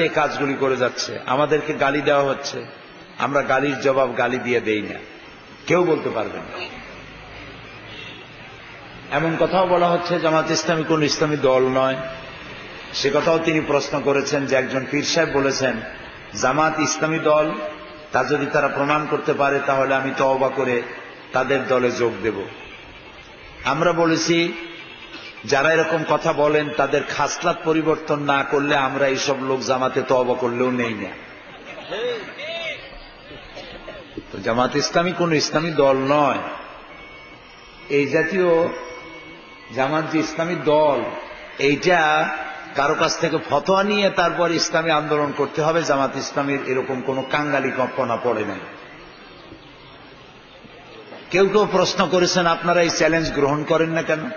এই কাজগুলি করে যাচ্ছে। আমাদেরকে গালি দেওয়া হচ্ছে। আমরা গালির জবাব গালি দিয়ে দেই না। কেউ বলতে পারবে না। এমন কথাও বলা হচ্ছে, জামাত ইসলামী কোন ইসলামী দল নয়। সে কথাও তিনি প্রশ্ন করেছেন যে একজন পীর সাহেব বলেছেন, জামাত ইসলামী দল, তা যদি তারা প্রমাণ করতে পারে, তাহলে আমি তওবা করে তাদের দলে যোগ দেব। আমরা বলেছি যারা এরকম কথা বলেন, তাদের খাসলাত পরিবর্তন না করলে আমরা এইসব লোক জামাতে তওবা করলেও নেই না। জামাত ইসলামী কোন ইসলামী দল নয়। এই জাতীয় জামাত যে ইসলামী দল, এইটা কারও কাছ থেকে ফতোয়া নিয়ে তারপর ইসলামী আন্দোলন করতে হবে, জামাত ইসলামীর এরকম কোন কাঙ্গালি কল্পনা পড়ে নাই। কেউ কেউ প্রশ্ন করেছেন, আপনারা এই চ্যালেঞ্জ গ্রহণ করেন না কেন?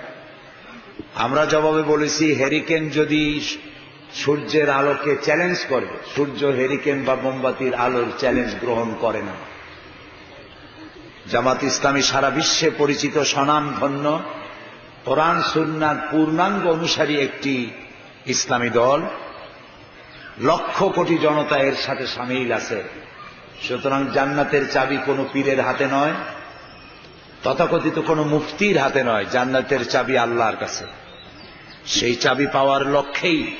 আমরা জবাবে বলেছি হেরিকেন যদি সূর্যের আলোকে চ্যালেঞ্জ করে, সূর্য হেরিকেন বা মোমবাতির আলোর চ্যালেঞ্জ গ্রহণ করে না। জামাত ইসলামী সারা বিশ্বে পরিচিত স্বনামধন্য কোরআন সুন্নার পূর্ণাঙ্গ অনুসারী একটি ইসলামী দল। লক্ষ কোটি জনতা এর সাথে সামিল আছে। সুতরাং জান্নাতের চাবি কোনো পীরের হাতে নয়। তথাকথিত কোনো মুফতির হাতে নয়, জান্নাতের চাবি আল্লাহর কাছে। সেই চাবি পাওয়ার লক্ষ্যেই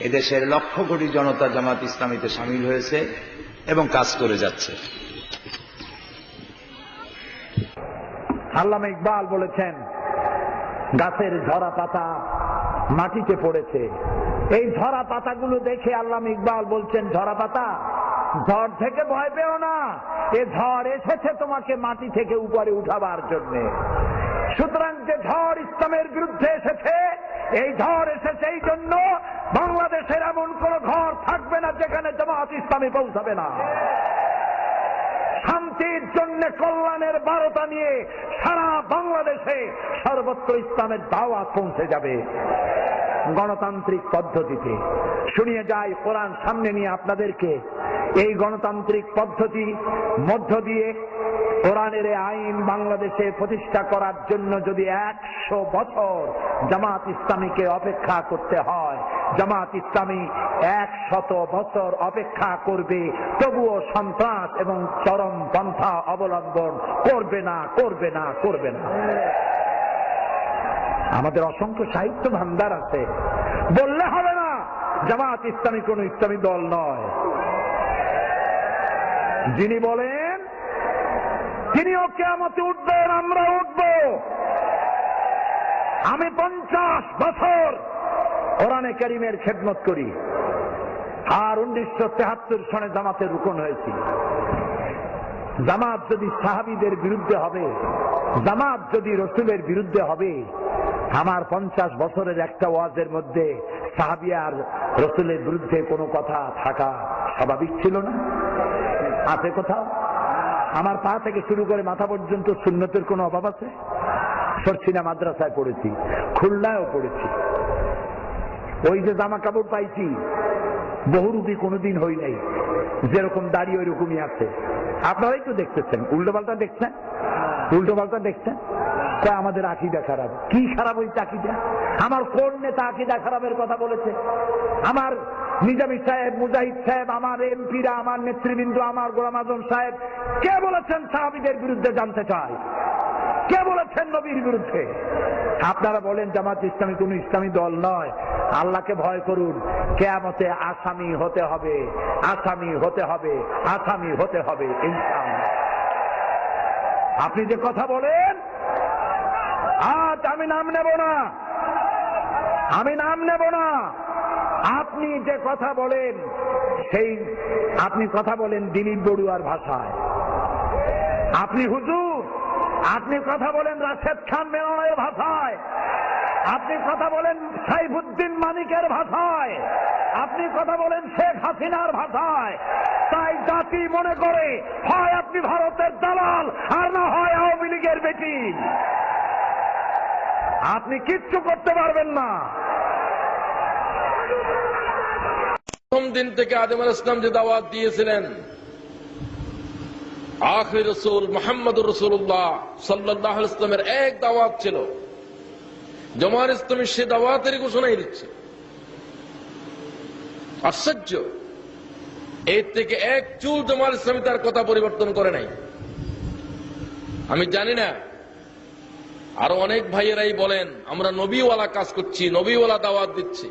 এদেশের লক্ষ কোটি জনতা জামাত ইসলামীতে সামিল হয়েছে এবং কাজ করে যাচ্ছে। আল্লামা ইকবাল বলেছেন, গাছের ঝরা পাতা মাটিতে পড়েছে। এই ঝরা পাতাগুলো দেখে আল্লামা ইকবাল বলছেন, ঝরা পাতা ঝড় থেকে ভয় পেও না। এ ঝড় এসেছে তোমাকে মাটি থেকে উপরে উঠাবার জন্য। সুতরাং যে ঝড় ইসলামের বিরুদ্ধে এসেছে, এই ঝড় এসেছে এই জন্য বাংলাদেশের এমন কোন ঘর থাকবে না যেখানে জামাত ইসলামী পৌঁছাবে না। শান্তির জন্য কল্যাণের বারোটা নিয়ে সারা বাংলাদেশে সর্বত্র ইসলামের দাওয়াত পৌঁছে যাবে। গণতান্ত্রিক পদ্ধতিতে। শুনিয়ে যাই কোরআন সামনে নিয়ে আপনাদেরকে। এই গণতান্ত্রিক পদ্ধতি মধ্য দিয়ে কোরআনের আইন বাংলাদেশে প্রতিষ্ঠা করার জন্য যদি একশো বছর জামাত ইসলামীকে অপেক্ষা করতে হয়, জামাত ইসলামী এক শত বছর অপেক্ষা করবে, তবুও সন্ত্রাস এবং চরম পন্থা অবলম্বন করবে না করবে না করবে না। আমাদের অসংখ্য সাহিত্য ভান্ডার আছে। বললে হবে না, জামাত ইসলামী কোন ইসলামী দল নয়। যিনি বলেন তিনিও কেমতে উঠবেন, আমরা উঠব। আমি পঞ্চাশ বছর কোরআনে করিমের খেদমত করি। আর উনিশশো তেহাত্তর সনে জামাতের রুকন হয়েছি। জামাত যদি সাহাবিদের বিরুদ্ধে হবে, জামাত যদি রসুলের বিরুদ্ধে হবে আমার পঞ্চাশ বছরের একটা ওয়াজের মধ্যে সাহাবিয়ার রসুলের বিরুদ্ধে কোনো কথা থাকা স্বাভাবিক ছিল না? আছে কোথাও? আমার পা থেকে শুরু করে মাথা পর্যন্ত শূন্যতের কোনো অভাব আছে? সরছিনা মাদ্রাসায় পড়েছি, খুলনায়ও পড়েছি। ওই যে জামা কাপড় পাইছি, বহুরূপী কোনোদিন হই নাই, যেরকম দাঁড়িয়ে ওই রকমই আছে। আপনারাই তো দেখতেছেন উল্টো পাল্টা দেখছেন? উল্টো পাল্টা দেখছেন? তা আমাদের আকিদা খারাপ। কি খারাপ হয়েছে আকিদা আমার কোন নেতা আকিদা খারাপের কথা বলেছে? আমার নিজামী সাহেব, মুজাহিদ সাহেব, আমার এমপিরা, আমার নেতৃবৃন্দ, আমার গোলাম আজম সাহেব, কে বলেছেন সাহাবিদের বিরুদ্ধে জানতে চাই? কে বলেছেন নবীর বিরুদ্ধে? আপনারা বলেন, জামাত ইসলামী কোন ইসলামী দল নয়। আল্লাহকে ভয় করুন। কেয়ামতে আসামি হতে হবে, আসামি হতে হবে, আসামি হতে হবে। আপনি যে কথা বলেন, আজ আমি নাম নেব না। আমি নাম নেব না। আপনি যে কথা বলেন, সেই আপনি কথা বলেন দিলীপ বড়ুয়ার ভাষায়। আপনি হুজুর, আপনি কথা বলেন রাশেদ খান মেননের ভাষায়। আপনি কথা বলেন সাইফুদ্দিন মানিকের ভাষায়। আপনি কথা বলেন শেখ হাসিনার ভাষায়। তাই জাতি মনে করে, হয় আপনি ভারতের দালাল আর না হয় আওয়ামী লীগের বেটি। আপনি কিচ্ছু করতে পারবেন না। প্রথম দিন থেকে আদম আল ইসলাম যে দাওয়াত দিয়েছিলেন, আখির রসুল মোহাম্মদ রসুল্লাহ সাল্লাহ ইসলামের এক দাওয়াত ছিল। জমার ইসলামী সে দাওয়াতের ঘোষণাই দিচ্ছে। আশ্চর্য। এর থেকে এক চুল জামাল ইসলামী তার কথা পরিবর্তন করে নাই। আমি জানি না। আরও অনেক ভাইয়েরাই বলেন, আমরা নবীওয়ালা কাজ করছি, নবীওয়ালা দাওয়াত দিচ্ছি।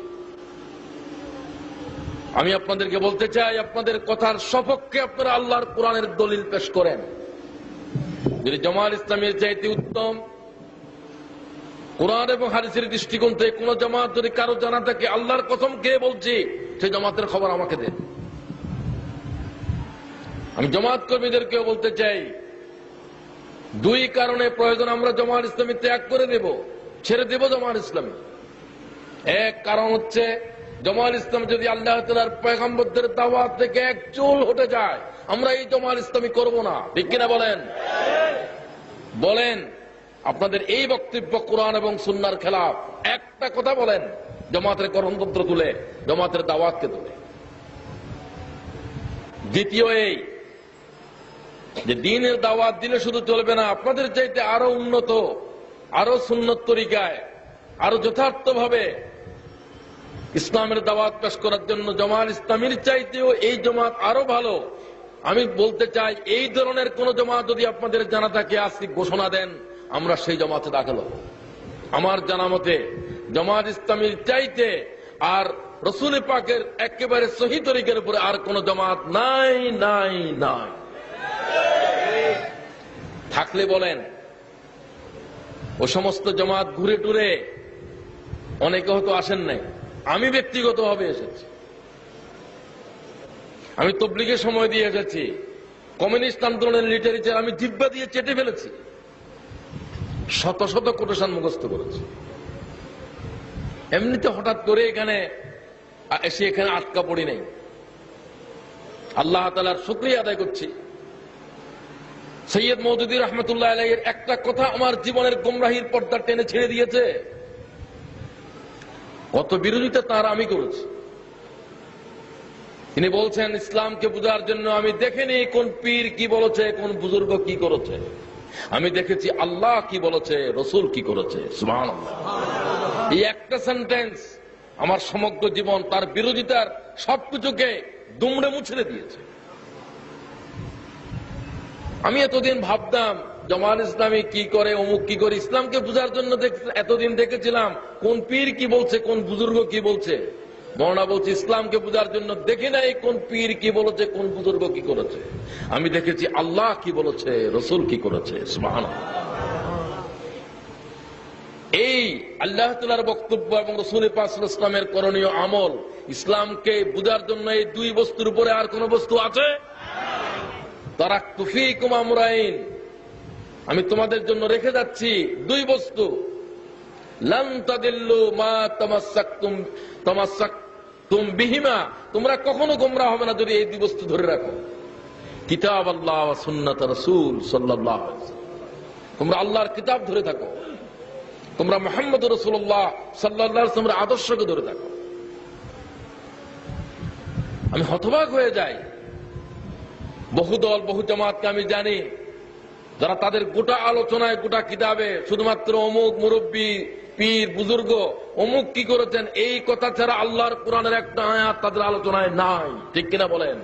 আমি আপনাদেরকে বলতে চাই, আপনাদের কথার সপক্ষে আপনারা আল্লাহর কোরআনের দলিল পেশ করেন। যদি জামাল ইসলামের চাইতে উত্তম, কোরআন এবং হাদিসের দৃষ্টিকোণ থেকে কোন জামাত যদি কারও জানা থাকে, আল্লাহর কসম কে বলছি সেই জামাতের খবর আমাকে দেন। আমি জামাত কর্মীদেরকেও বলতে চাই দুই কারণে প্রয়োজন, আমরা জামাত ইসলামী ত্যাগ করে দেব, ছেড়ে দেব জামাত ইসলামী। এক কারণ হচ্ছে জামাল ইসলাম যদি আল্লাহ তালার পয়গম্বরদের দাওয়াত থেকে এক চুল হটে যায়, আমরা এই জামাল ইসলামী করব না। ঠিক কিনা বলেন? বলেন, আপনাদের এই বক্তব্য কোরআন এবং সুন্নার খেলাফ। একটা কথা বলেন, জমাতের কর্মতন্ত্র তুলে, জমাতের দাওয়াতকে তুলে। দ্বিতীয় এই যে দিনের দাওয়াত দিলে শুধু চলবে না, আপনাদের চাইতে আরও উন্নত, আরও সুন্নত তরিকায়, আরও যথার্থভাবে ইসলামের দাওয়াত পেশ করার জন্য জমাত ইসলামীর চাইতেও এই জমাত আরও ভালো। আমি বলতে চাই, এই ধরনের কোন জমাত যদি আপনাদের জানা থাকে আজকে ঘোষণা দেন, আমরা সেই জমাতে দাখিল আমার জানা মতে, জমাত ইসলামীর চাইতে আর রসুল পাকের একেবারে সহি তরিকের উপরে আর কোন জমাত নাই নাই নাই। থাকলে বলেন, ও সমস্ত জমাত ঘুরে টুরে অনেকে হয়তো আসেন নাই। আমি ব্যক্তিগতভাবে এসেছি। আমি তবলিগের সময় দিয়ে এসেছি। কমিউনিস্ট আন্দোলনের লিটারেচার আমি জিব্বা দিয়ে চেটে ফেলেছি। শত শত কোটেশন মুখস্থ করেছি। এমনিতে হঠাৎ করে এখানে এসে এখানে আটকা পড়ি নাই। আল্লাহ তালার শুক্রিয়া আদায় করছি। সৈয়দ মৌদুদি রহমতুল্লাহ আলাইয়ের একটা কথা আমার জীবনের গোমরাহির পর্দা টেনে ছেড়ে দিয়েছে। কত বিরোধিতা তার আমি করেছি। তিনি বলছেন, ইসলামকে বোঝার জন্য আমি দেখিনি কোন পীর কি বলেছে, কোন বুজুর্গ কি করেছে। আমি দেখেছি আল্লাহ কি বলেছে, রসুল কি করেছে। এই একটা সেন্টেন্স আমার সমগ্র জীবন তার বিরোধিতার সবকিছুকে দুমড়ে মুছড়ে দিয়েছে। আমি এতদিন ভাবতাম জমাল ইসলামী কি করে, অমুক কি করে, ইসলামকে বোঝার জন্য এতদিন দেখেছিলাম কোন পীর কি বলছে, কোন বুজুর্গ কি বলছে। মরনা বলছে, ইসলামকে বোঝার জন্য দেখি নাই কোন পীর কি বলেছে, কোন বুজুর্গ কি করেছে। আমি দেখেছি আল্লাহ কি বলেছে, রসুল কি করেছে এই আল্লাহ বক্তব্য এবং রসুল ইসলামের করণীয় আমল, ইসলামকে বোঝার জন্য এই দুই বস্তুর উপরে আর কোন বস্তু আছে? তারা আমি তোমাদের জন্য রেখে যাচ্ছি দুই বস্তু। বিহিমা। তোমরা কখনো গোমরা হবে না যদি এই দুই বস্তু ধরে রাখো। কিতাব আল্লাহ রাসূল সাল্লাল্লাহু তোমরা আল্লাহর কিতাব ধরে থাকো। তোমরা মোহাম্মদ রসুল্লাহ সাল্লাহ আদর্শকে ধরে থাকো। আমি হতবাক হয়ে যাই। বহু দল, বহু জামাতকে আমি জানি। যারা তাদের গোটা আলোচনায়, গোটা কিতাবে শুধুমাত্র অমুক মুরব্বী, পীর, বুজুর্গ, অমুক কি করেছেন, এই কথা ছাড়া আল্লাহর কোরআনের একটা আয়াত তাদের আলোচনায় নাই। ঠিক কিনা বলেন?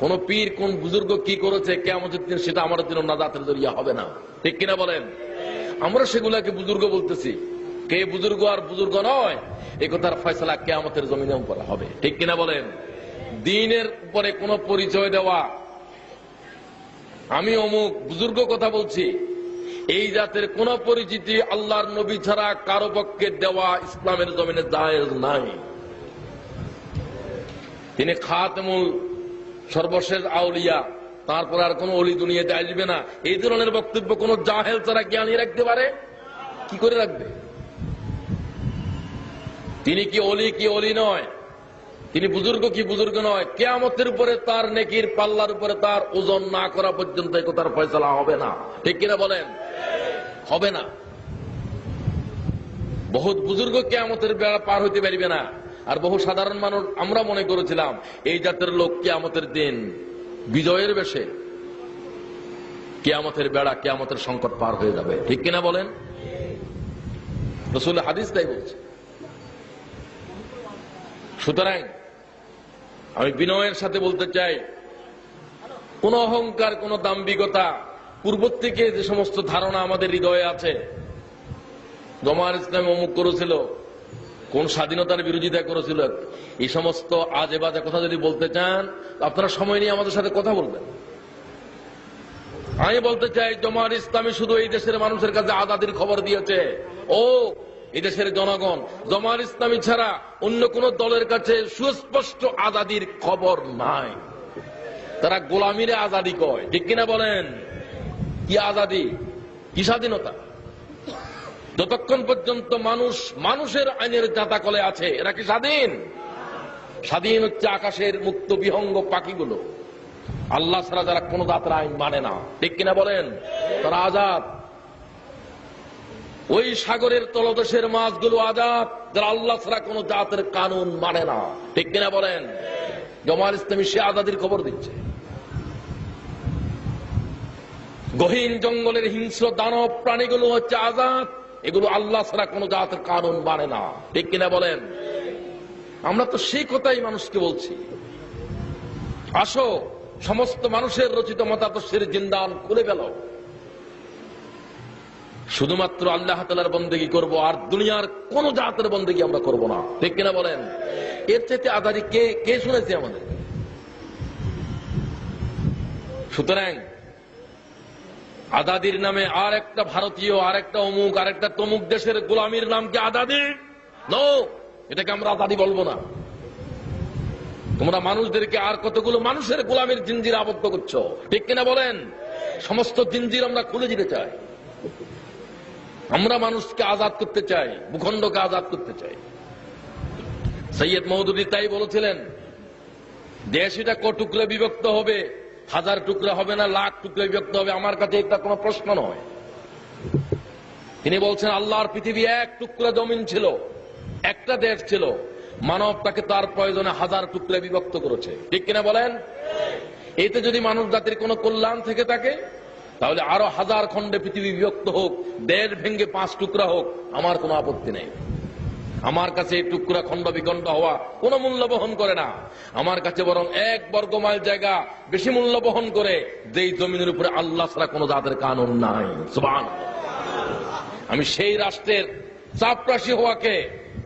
কোন পীর, কোন বুজুর্গ কি করেছে কেমন দিন সেটা আমাদের জন্য নাজাতের জরিয়া হবে না। ঠিক কিনা বলেন? আমরা সেগুলাকে বুজুর্গ বলতেছি। কে বুজুর্গ আর বুজুর্গ নয় এই কথার ফয়সলা কেয়ামতের জমিনে করা হবে। ঠিক কিনা বলেন? দিনের উপরে কোন পরিচয় দেওয়া। আমি অমুক বুজুর্গ কথা বলছি। এই জাতের কোন পরিচিতি আল্লাহর নবী ছাড়া কারও পক্ষে দেওয়া ইসলামের জমিনে জায়েজ নাই। তিনি খাতমুল সর্বশেষ আউলিয়া, তারপর আর কোন অলি দুনিয়াতে আসবে না। এই ধরনের বক্তব্য কোন জাহেল ছাড়া জ্ঞানী রাখতে পারে? কি করে রাখবে? তিনি কি অলি কি অলি নয়? তিনি বুজুর্গ কি বুজুর্গ নয়, কেয়ামতের উপরে তার নেকির পাল্লার উপরে তার ওজন না করা পর্যন্ত কথার ফয়সলা হবে না। ঠিক কিনা বলেন? হবে না। বহুত বুজুর্গ কেয়ামতের বেড়া পার হইতে পারবে না। আর বহু সাধারণ মানুষ, আমরা মনে করেছিলাম, এই জাতের লোক কেয়ামতের দিন বিজয়ের বেশে কেয়ামতের বেড়া, কেয়ামতের সংকট পার হয়ে যাবে। ঠিক কিনা বলেন? রসুল হাদিস তাই বলছে। সুতরাং আমি বিনয়ের সাথে বলতে চাই, কোন অহংকার, কোন দাম্ভিকতা, পূর্ব থেকে যে সমস্ত ধারণা আমাদের হৃদয়ে আছে, জমার ইসলাম অমুক করেছিল, কোন স্বাধীনতার বিরোধিতা করেছিল, এই সমস্ত আজে বাজে কথা যদি বলতে চান, আপনারা সময় নিয়ে আমাদের সাথে কথা বলবেন। আমি বলতে চাই, জমার ইসলামী শুধু এই দেশের মানুষের কাছে আজাদির খবর দিয়েছে। ও এই দেশের জনগণ জমার ইসলামী ছাড়া অন্য কোন দলের কাছে সুস্পষ্ট আজাদির খবর নাই। তারা গোলামিরে আজাদি কয়। ঠিক কিনা বলেন? কি আজাদি? কি স্বাধীনতা? যতক্ষণ পর্যন্ত মানুষ মানুষের আইনের জাতাকলে আছে, এরা কি স্বাধীন? স্বাধীন হচ্ছে আকাশের মুক্ত বিহঙ্গ পাখিগুলো। আল্লাহ ছাড়া যারা কোন জাতের আইন মানে না। ঠিক কিনা বলেন? তারা আজাদ। ওই সাগরের তলদেশের মাছগুলো আজাদ, যারা আল্লাহ ছাড়া কোন জাতের কানুন মানে না। ঠিক কিনা বলেন? জমাল ইসলামী সে আজাদির খবর দিচ্ছে। গহীন জঙ্গলের হিংস্র দানব প্রাণীগুলো হচ্ছে আজাদ, এগুলো আল্লাহ ছাড়া কোন জাতের কানুন মানে না। ঠিক কিনা বলেন? আমরা তো সেই কথাই মানুষকে বলছি। আসো, সমস্ত মানুষের রচিত মতাদর্শের জিন্দান খুলে গেল শুধুমাত্র আল্লাহ তালার বন্দেগী করব, আর দুনিয়ার কোন জাতের বন্দেগী আমরা করব না। ঠিক কিনা বলেন? এর চাইতে আধারি কে কে শুনেছে আমাদের? সুতরাং আদাদির নামে আর একটা ভারতীয়, আর একটা অমুক, আর একটা তমুক দেশের গোলামির নাম কি আদাদি এটাকে আমরা আদাদি বলব না। তোমরা মানুষদেরকে আর কতগুলো মানুষের গোলামের জিঞ্জির আবদ্ধ করছ? ঠিক কিনা বলেন? সমস্ত জিঞ্জির আমরা খুলে দিতে চাই। আমরা মানুষকে আজাদ করতে চাই, ভূখণ্ডকে আজাদ করতে চাই। সৈয়দ মৌদুদি তাই বলেছিলেন, দেশ এটা ক টুকরে বিভক্ত হবে, হাজার টুকরা হবে না, লাখ টুকরে বিভক্ত হবে, আমার কাছে এটা কোনো প্রশ্ন নয়। তিনি বলছেন, আল্লাহর পৃথিবী এক টুকরা জমিন ছিল, একটা দেশ ছিল মানব তাকে তার প্রয়োজনে হাজার টুকরে বিভক্ত করেছে। ঠিক কিনা বলেন? এতে যদি মানুষ জাতির কোনো কল্যাণ থেকে থাকে তাহলে আরও হাজার খণ্ডে পৃথিবী বিভক্ত হোক দেড় ভেঙ্গে পাঁচ টুকরা হোক, আমার কোনো আপত্তি নেই। আমার কাছে এই টুকরা খণ্ড বিখণ্ড হওয়া কোনো মূল্য বহন করে না। আমার কাছে বরং এক বর্গ মাইল জায়গা বেশি মূল্য বহন করে যেই জমিনের উপরে আল্লাহ ছাড়া কোনো জাতের কানুন নাই। আমি সেই রাষ্ট্রের চাপরাশি হওয়াকে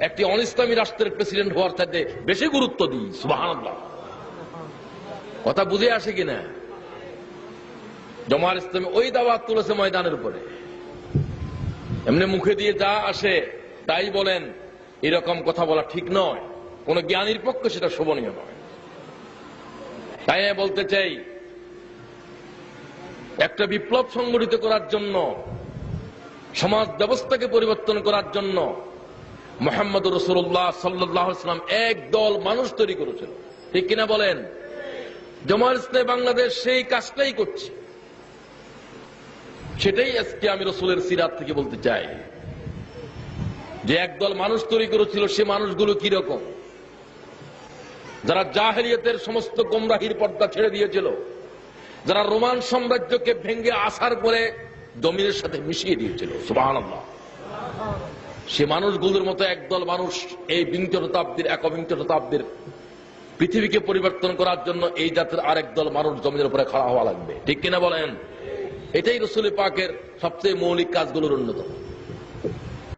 একটি অনিসলামী রাষ্ট্রের প্রেসিডেন্ট হওয়ার চাইতে বেশি গুরুত্ব দিই। সুবাহ কথা বুঝে আসে কিনা? জমার ইসলামী ওই দাওয়াত তুলেছে ময়দানের উপরে। এমনি মুখে দিয়ে যা আসে, তাই বলেন, এরকম কথা বলা ঠিক নয়। কোন জ্ঞানীর পক্ষে সেটা শোভনীয় নয়। তাই বলতে চাই, একটা বিপ্লব সংগঠিত করার জন্য, সমাজ ব্যবস্থাকে পরিবর্তন করার জন্য মোহাম্মদ রসুল্লাহ সাল্লাম এক দল মানুষ তৈরি করেছিল। ঠিক কিনা বলেন? জমাল ইসলাম বাংলাদেশ সেই কাজটাই করছে। সেটাই আজকে আমি রসুলের সিরাত থেকে বলতে চাই। যে একদল মানুষ তৈরি করেছিল, সে মানুষগুলো কি রকম? যারা জাহেলিয়তের সমস্ত গোমরাহির পর্দা ছেড়ে দিয়েছিল, যারা রোমান সাম্রাজ্যকে ভেঙ্গে আসার পরে জমিনের সাথে মিশিয়ে দিয়েছিল সুবাহ সে মানুষগুলোর মতো একদল মানুষ এই বিংশ শতাব্দীর একবিংশ শতাব্দীর পৃথিবীকে পরিবর্তন করার জন্য এই জাতের আরেক দল মানুষ জমিনের উপরে খাড়া হওয়া লাগবে। ঠিক কিনা বলেন? এটাই রসুল পাকের সবচেয়ে মৌলিক কাজগুলোর অন্যতম।